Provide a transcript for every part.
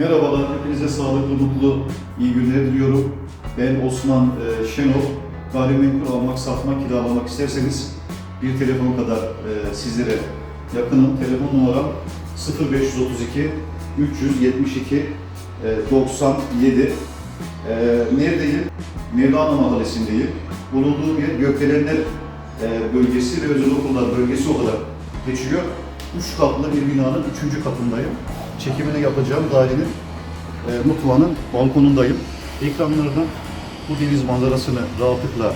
Merhabalar, hepinize sağlıklı, mutlu, iyi günler diliyorum. Ben Osman e, Şenol. Gayrimenkul almak, satmak, kiralamak isterseniz bir telefon kadar e, sizlere yakınım. Telefon numaram 0532 372 e, 97. E, neredeyim? Mevlana Mahallesi'ndeyim. Bulunduğum yer Gökdelenler e, bölgesi ve özel okullar bölgesi olarak geçiyor. Üç katlı bir binanın üçüncü katındayım. Çekimini yapacağım dairenin e, mutfağının balkonundayım. Ekranlardan bu deniz manzarasını rahatlıkla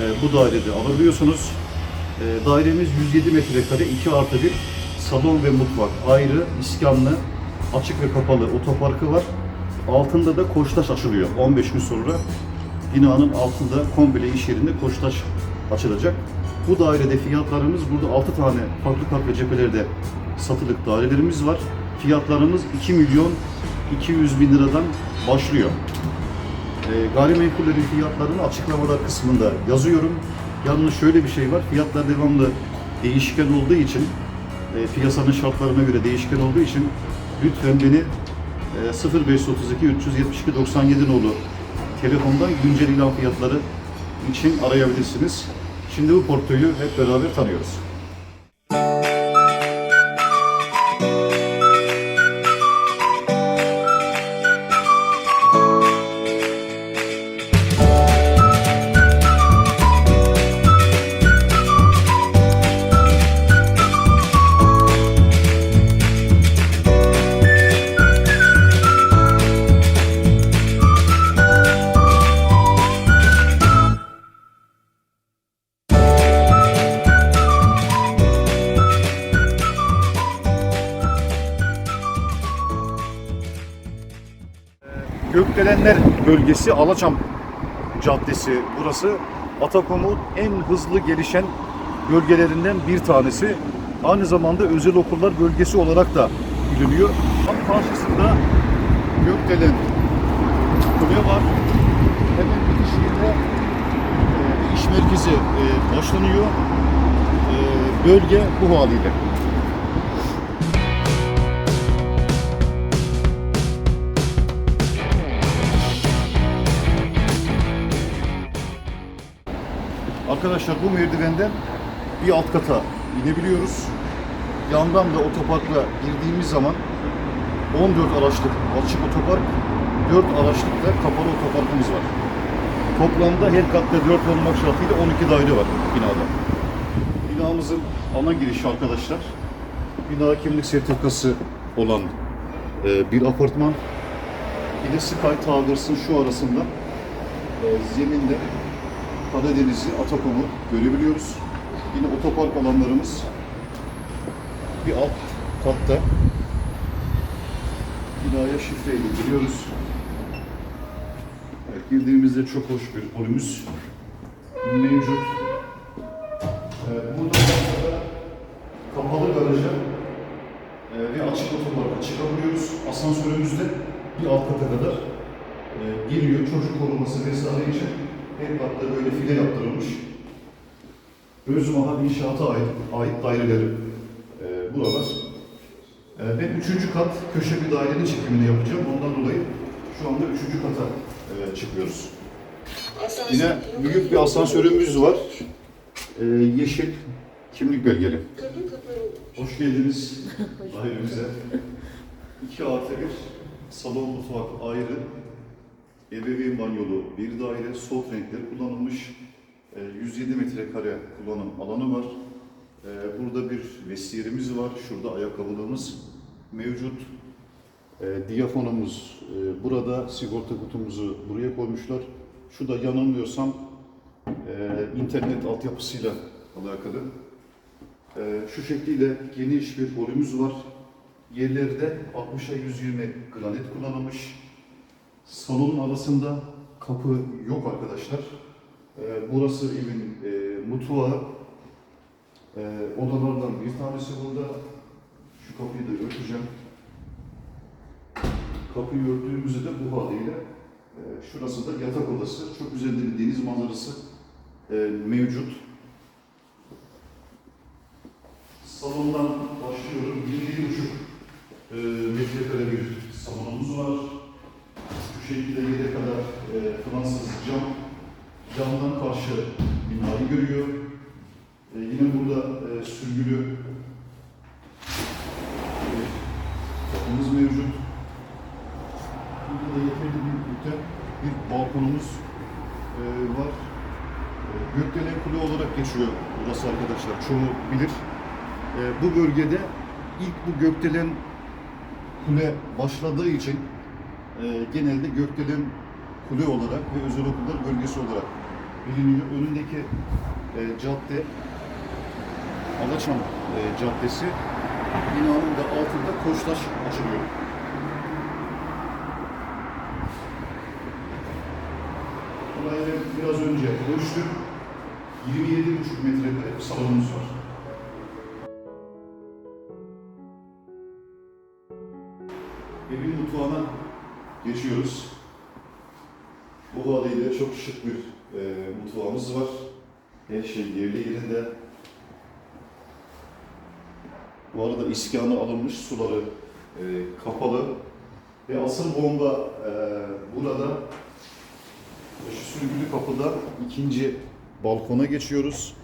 e, bu dairede alabiliyorsunuz. E, dairemiz 107 metrekare 2 artı 1 salon ve mutfak ayrı, iskanlı, açık ve kapalı otoparkı var. Altında da koçtaş açılıyor 15 gün sonra. Binanın altında komple iş yerinde koçtaş açılacak. Bu dairede fiyatlarımız burada 6 tane farklı kat ve cephelerde satılık dairelerimiz var. Fiyatlarımız 2 milyon 200 bin liradan başlıyor. E, gayrimenkullerin fiyatlarını açıklamalar kısmında yazıyorum. Yalnız şöyle bir şey var, fiyatlar devamlı değişken olduğu için, e, piyasanın şartlarına göre değişken olduğu için lütfen beni e, 0532 372 97 nolu telefondan güncel ilan fiyatları için arayabilirsiniz. Şimdi bu portföyü hep beraber tanıyoruz. Gökdelenler bölgesi Alaçam Caddesi burası. Atakom'un en hızlı gelişen bölgelerinden bir tanesi. Aynı zamanda özel okullar bölgesi olarak da biliniyor. Tam karşısında Gökdelen kule var. Hemen bitişiğinde e, iş merkezi e, başlanıyor. E, bölge bu haliyle. Arkadaşlar bu merdivenden bir alt kata inebiliyoruz. Yandan da otoparkla girdiğimiz zaman 14 araçlık açık otopark, 4 araçlık da kapalı otoparkımız var. Toplamda her katta 4 olmak şartıyla 12 daire var binada. Binamızın ana girişi arkadaşlar. Bina kimlik sertifikası olan e, bir apartman. Bir de Sky Towers'ın şu arasında e, zeminde Karadeniz'i, Atakom'u görebiliyoruz. Yine otopark alanlarımız bir alt katta. Binaya şifreyle giriyoruz. Evet, girdiğimizde çok hoş bir holümüz mevcut. Evet, burada da kapalı garaja ve açık otoparka çıkabiliyoruz. Asansörümüzde bir alt kata kadar e, geliyor çocuk koruması vesaire için her katta böyle file yaptırılmış. Özmaha inşaata ait, ait daireleri e, buralar. E, ben üçüncü kat köşe bir dairenin çekimini yapacağım. Ondan dolayı şu anda üçüncü kata e, çıkıyoruz. Yine büyük bir asansörümüz var. E, yeşil kimlik belgeli. Hoş geldiniz dairemize. 2 artı bir salon mutfak ayrı. Ebeveyn banyolu bir daire, soft renkler kullanılmış. E, 107 metrekare kullanım alanı var. E, Burada bir vestiyerimiz var. Şurada ayakkabılığımız mevcut. E, Diyafonumuz e, burada. Sigorta kutumuzu buraya koymuşlar. Şu da yanılmıyorsam e, internet altyapısıyla alakalı. E, Şu şekliyle geniş bir holümüz var. Yerlerde 60'a 120 granit kullanılmış. Salonun arasında kapı yok arkadaşlar. Ee, burası evin e, mutfağı. Ee, odalardan bir tanesi burada. Şu kapıyı da örteceğim. Kapıyı örttüğümüzde de bu haliyle e, şurası da yatak odası. Çok güzel bir deniz manzarası e, mevcut. Salondan başlıyorum. 1-1,5 e, metrekare bir salonumuz var. Şu şekilde yere kadar e, Fransız cam. Camdan karşı binayı görüyor. E, yine burada e, sürgülü e, mevcut. Burada da yeterli büyüklükte bir balkonumuz e, var. E, Gökdelen Kule olarak geçiyor burası arkadaşlar. Çoğu bilir. E, bu bölgede ilk bu Gökdelen Kule başladığı için genelde Gökdelen Kule olarak ve özel okullar bölgesi olarak biliniyor. Önündeki e, cadde Alaçam e, Caddesi binanın da altında Koçtaş açılıyor. Buraya biraz önce ölçtüm. 27,5 metrekare salonumuz var. Bu çok şık bir e, mutfağımız var. Her şey yerli yerinde. Bu arada iskanı alınmış, suları e, kapalı. Ve asıl bomba e, burada şu sürgülü kapıda ikinci balkona geçiyoruz.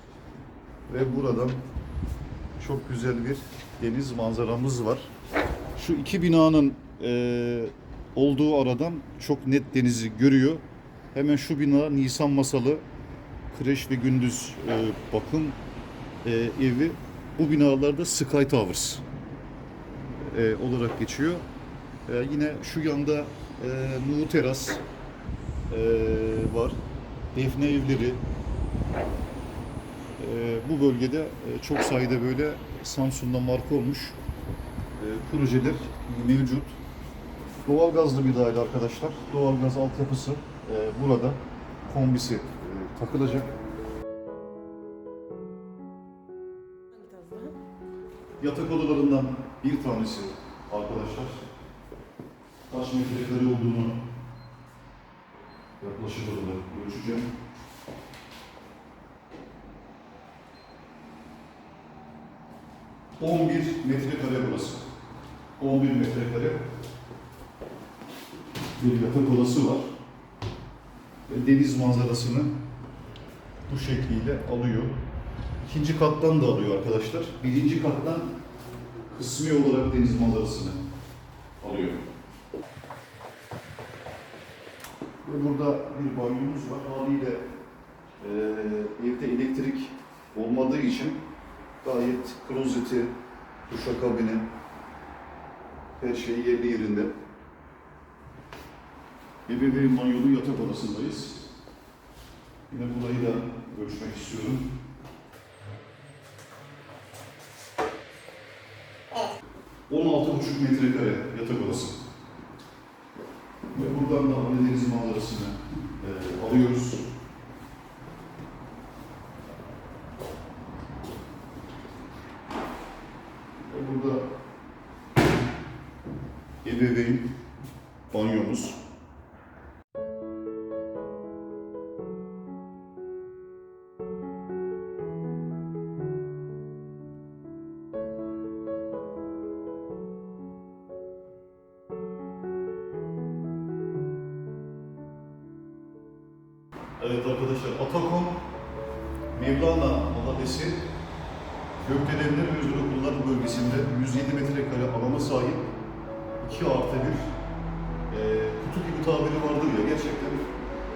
Ve buradan çok güzel bir deniz manzaramız var. Şu iki binanın e, olduğu aradan çok net denizi görüyor. Hemen şu bina Nisan Masalı kreş ve gündüz e, bakım e, evi. Bu binalarda Sky Towers e, olarak geçiyor. E, yine şu yanda e, Nuhu Teras e, var. Defne evleri. E, bu bölgede e, çok sayıda böyle Samsun'da marka olmuş e, projeler mevcut. Doğalgazlı bir daire arkadaşlar. Doğalgaz altyapısı burada kombisi e, takılacak. Yatak odalarından bir tanesi arkadaşlar. Kaç metrekare olduğunu yaklaşık olarak ölçeceğim. ...11 metrekare burası. 11 metrekare bir yatak odası var. Deniz manzarasını bu şekliyle alıyor. İkinci kattan da alıyor arkadaşlar. Birinci kattan kısmi olarak deniz manzarasını alıyor. Ve burada bir banyomuz var. Haliyle e, evde elektrik olmadığı için gayet klozeti, duşakabini, her şey yerli yerinde. Ebeveyn banyolu yatak odasındayız. Yine burayı da ölçmek istiyorum. 16,5 metrekare yatak odası. Ve buradan da Anadolu Deniz manzarasını e, alıyoruz. Ve burada ebeveyn banyomuz. Atakom Mevlana Mahallesi Gökdelenler ve Özel Okullar bölgesinde 107 metrekare alana sahip 2 artı 1 e, kutu gibi tabiri vardır ya gerçekten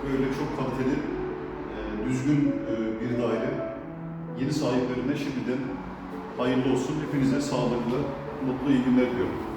böyle çok kaliteli, e, düzgün e, bir daire. Yeni sahiplerine şimdiden hayırlı olsun. Hepinize sağlıklı, mutlu iyi günler diliyorum.